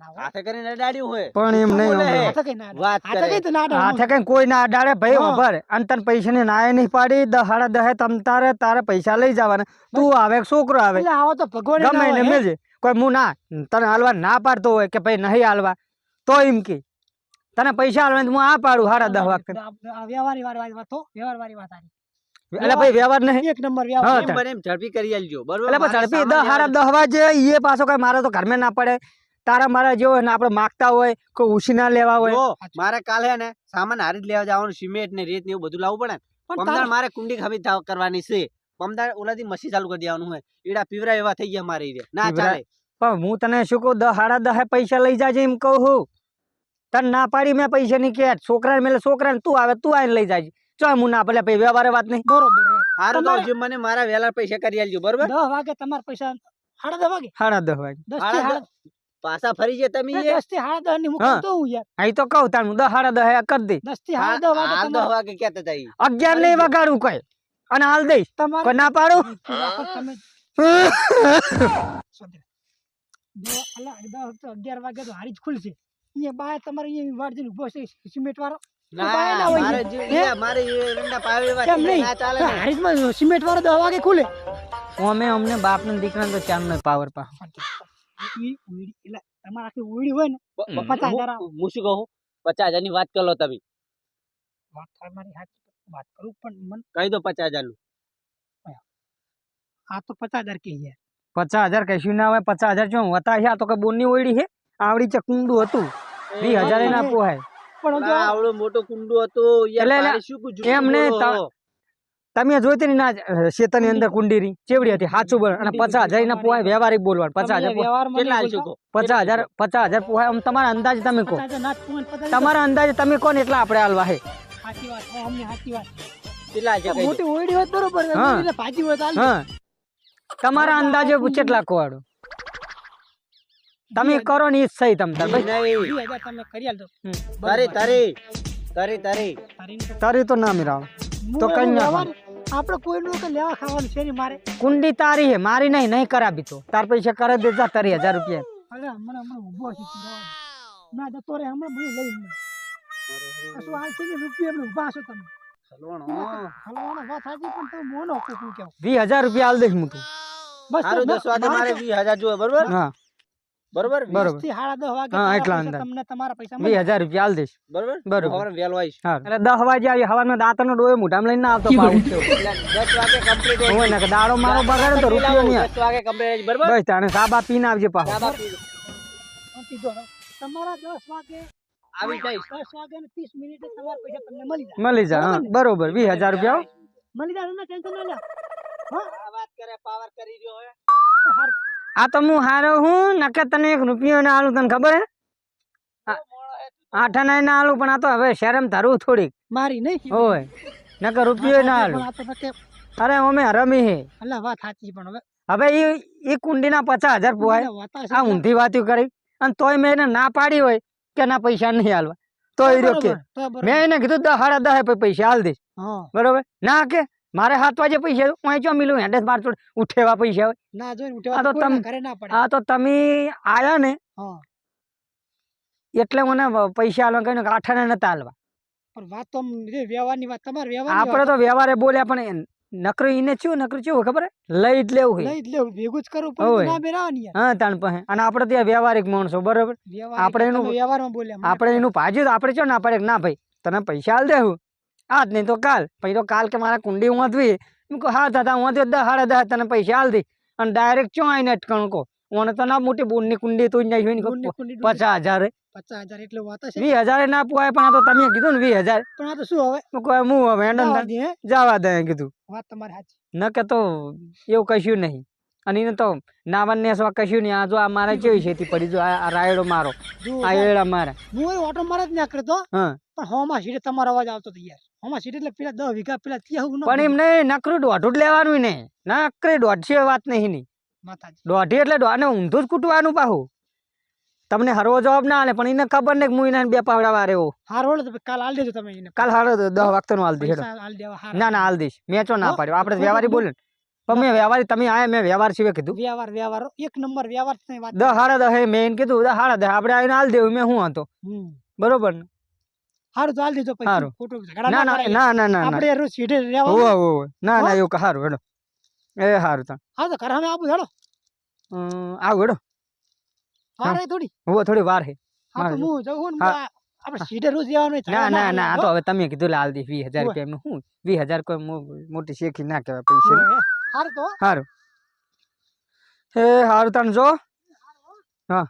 ના હોય. હાથે કરીને અડાડ્યું હોય. પણ એમ નહીં બોલે? હે. હમણાં. હાથે કઈ ના અડાડે. વાત હાથે કઈ તો ના અડાડે. હાથે કઈ કોઈ ના અડાડે? ભાઈ ઉભર અને તને પૈસા ની નાય નહીં પાડી. દહ દહે તમ તારે તારે પૈસા લઈ જવાના. તું આવે છોકરો આવે? આવો તો ભગવાન ગમે એને મેલજે. કોઈ હું ના તને હાલવા ના પાડતો હોય કે ભાઈ નહીં હાલવા તો એમ કે. તને પૈસા હાલવા હું આ પાડું હાડા દહ વાગે વ્યવહારી વાળી વાત તો વ્યવહાર વાળી વાત એટલે ભાઈ વ્યવહાર નહીં. એક નંબર વ્યવહાર. એમ ઝડપી કરી આલજો બરોબર? એટલે ઝડપી દહ હાડા દહ વાગે એ પાછો કઈ મારે તો ઘરમાં ના પડે. તારા મારા જેવો ને આપણે માગતા હોય કોઈ ઉછી ના લેવા હોય. મારે કાલે ને સામાન હારી જ લેવા જવાનું સિમેન્ટ ને રેત ને એવું બધું લાવવું પડે ને. પમદાર મારે કુંડી ખામી કરવાની છે. પમદાર ઓલાથી મસી ચાલુ કરી દેવાનું હોય એડા પીવરા એવા થઈ ગયા મારે ના ચાલે. પણ હું તને શું કહું હાડા દહે પૈસા લઈ જાજે એમ કહું છું તને ના પાડી મેં પૈસા ની કે છોકરા મેલે છોકરા તું આવે તું આવીને લઈ જાજે. ચો હું ના ભલે ભાઈ વ્યવહારે વાત નહીં. બરોબર હારું તો તમારે- જે મને મારા વેલા પૈસા કરી આલજો બરોબર? દસ વાગે તમારા પૈસા સાડા દસ વાગે? હાડા દહ વાગે. દસ સાડા પાછા ફરી જે તમે એ? દસથી હાડા દસની હું. કરતો હું યાર. અહીં તો કહું તારું દહ હાડા દહ કરી દે. દસથી હાડા દહ વાગે તમારે વાગે કહેતા હતા ઈ. અગિયાર નહીં વગાડું કઈ. અને હાલ તમારે કોઈ ના પાડું? અગિયાર વાગે તો હારી જ ખુલશે. અહીંયા બાય તમારે અહીંયા વાડજી ઊભો છે સિમેન્ટ વાળો. ના ના ના ને. સિમેન્ટ વાળો વાગે ખુલે. અમે અમને બાપ ને દીકરા તો ચાર નો પાવર પા એટલે તમારે આખી હોય ને પચાસ હજાર હું શું કહું? પચાસ હજારની વાત કરો તમે. વાત તમારી સાચી વાત કરું પણ મન કહી દો પચાસ હજારનું આ તો પચાસ હજાર કે યાર પચાસ હજાર કશું ના હોય પચાસ હજાર જો વતા છે આ તો કે બોનની ઓયડી છે? આવડી છે કુંડું હતું. વીસ હજાર ના પોહાય. પણ આવડું મોટું કુંડું હતું યાર તમે જોઈતી ને ના શેતનની અંદર કુંડી રી ચેવડી હતી સાચું બોલ. અને પચાસ હજાર ના તમારી વ્યવહારિક બોલવાનું. પચાસ હજાર? પચાસ હજાર પચાસ હજાર આમ તમારા અંદાજે તમે કહો. તમારા અંદાજે તમે કહો ને એટલા આપણે હાલવા હે. તમારા અંદાજે કેટલા કોવાડો તમે કરો ને ઈ સહી તમ તમે કરી તારી તારી. તારી તારી તો ના મિરાવ. તો કઈ ના આપણે કોઈનું કે લેવા ખાવાનું છે નહીં મારે? કુંડી તારી હે મારી નહીં નહીં કરાવી તો. તાર પૈસા કરે દે જા તારી હજાર રૂપિયા. અરે હમણાં હમણાં ઊભો છે. ના જતો રે હમણાં બધું લઈ લે. કશું હાલ છે ને રૂપિયા એમને ઊભા છો તમે. હલવાનો. વાત સાચી પણ તમે મોનો કોકનું કેવું. વીસ હજાર રૂપિયા હાલ દઈશ મૂકું બસ દસ વાગે મારે મારે વીસ હજાર જોવે બરોબર? હા. બરોબર. થી વાગે હા, એટલા અંદર. તમને તમારા પૈસા વીસ હજાર રૂપિયા આલ દઈશ. બરોબર? બરોબર. આવીશ. હા. એટલે દસ વાગે આવી હવાનો દાંતનો ડોયો મોઢામાં લઈને આવતો એટલે દસ વાગે કમ્પ્લીટ હોય ને કે દાડો મારો બગાડે તો રૂપિયો નહીં. દસ વાગે કમ્પ્લીટ બરોબર? બસ તાણે સાબા પીને આવજે પાછો. સાબા બા પી લો. શાંતિ જો. તમારા દસ વાગે આવી જઈશ. દસ વાગે ને ત્રીસ મિનિટે તમારા પૈસા તમને મળી જાય. મળી જાય હા. બરોબર વીસ હજાર રૂપિયા મળી જાય ટેન્શન ના લે. હા. વાત કરે પાવર કરી રહ્યો હોય. આ તો હું હારો હું નકે તને એક રૂપિયો ના આલું તને ખબર હે? આઠા ના ના આલું પણ આ તો હવે શરમ ધરવું થોડીક. મારી નહીં હોય નકર રૂપિયો ના આલું. અરે અમે હરમી હે. અલ્લા વાત સાચી પણ હવે. હવે ઈ ઈ કુંડીના પચાસ હજાર છે આ ઊંધી વાતું કરી. અને તોય મેં એને ના પાડી હોય કે ના પૈસા નહીં હાલવા તો એ રહ્યો કે બરોબર, તો બરોબર. મેં એને કીધું દહાડા દહે પૈસા હાલ દઈશ બરોબર? ના કે મારે સાત વાજે પૈસા હું મિલું? હેડે માર જોડે ઉઠેવા પૈસા હોય. ના જો ઉઠેવા તો તમે ઘરે ના પડે. આ તો તમે આયા ને એટલે મને પૈસા આલવા કહીને આઠાને નતા આલવા. પણ વાત તો વ્યવહારની વાત તમારે વ્યવહાર આપણે તો વ્યવહારે બોલ્યા પણ નકરું એને શું નકરું શું ખબર લઈ જ લેવું લઈ જ લેવું ભેગું જ કરવું પડે ના બેરાવાની હા તાણ પાસે અને આપણે ત્યાં વ્યવહારિક માણસો બરોબર? આપણે એનું- વ્યવહારમાં બોલ્યા આપણે એનું ભાજ્યું આપણે ચો ના પડે ના ભાઈ તને પૈસા આલ દેવું આજ નહીં તો કાલ. પછી તો કાલ કે મારા કુંડી ઊંધવી એમ કહો હા દાદા ઊંધ્યો દસ સાડા દસ તને પૈસા હાલ દઈ અને ડાયરેક્ટ ચો આવીને અટકણ કહો. ઓને તો ના મોટી બોનની કુંડી તું જ નહીં પચાસ હજાર પચાસ હજાર એટલે વાત છે વીસ હજાર ના પુવાય પણ આ તો તમે કીધું ને વીસ હજાર. પણ આ તો શું હવે? હું કહે હું હવે જવા દે, જવા દે કીધું. વાત તમારી સાચી. ન કે તો એવું કશું નહીં. અને એને તો નાવન ને કશું નહીં. આ જો આ મારે કેવી છે પડી? જો આ રાયડો મારો. આ એડા મારે. હું ઓટો મારે જ ના તો. પણ હોમાં સીટે તમારો અવાજ આવતો હતો યાર. હોમાં સીટે એટલે પેલા દસ વીઘા પેલા ત્યાં પણ એમ નહીં નકરું દોઢું જ લેવાનું નહીં નકરે દોઢ વાત નહીં ની દોઢી એટલે દોઢ ઊંધું જ કૂટવાનું પાહું. તમને હરવો જવાબ ના આલે પણ એને ખબર ને કે હું એને બે પાવડા વારે એવો. હારો તો કાલ હાલ દેજો તમે એને. કાલ હારો દસ વાગતો નું દેવા હાર ના ના હાલ દઈશ. મેં ચો ના? પાડ્યો. આપણે વ્યવહારી બોલ. બોલે ને પણ મેં વ્યવહાર તમે આયા મેં વ્યવહાર સિવાય કીધું વ્યવહાર વ્યવહાર હો. એક નંબર વ્યવહાર છે વાત દસ સાડા દસ એ મેં એને કીધું દસ સાડા દસ આપણે આવીને હાલ દેવું મેં શું હતો હમ. બરોબર ને હારું તો હાલ દેજો પૈસા હારું. ખોટું ઝઘડા ના ના ના કરાય. ના ના ના ના આપણે રોજ સીધે રહેવાનું. હોવે હોવે ના ના હો? એવું સારું હેડો એ સારું તણ હા તો ઘર અમે આપું હેડો આવું હેડો વાર હે થોડી હોવે થોડી વાર છે હા તો મારે હું જઉં ને હા. આ- આપણે સીધે રોજ રહેવાનું હોય, ના ઝઘડા ના ના આ કરાય, તો હો. હવે તમે કીધું લાલ દી વીસ હજાર હોવે. રૂપિયા એમનું શું વીસ હજાર કોઈ મો- મોટી શેખી ના કહેવાય પૈસા હોવે. હારું તો હારું. એ સારું તને હા.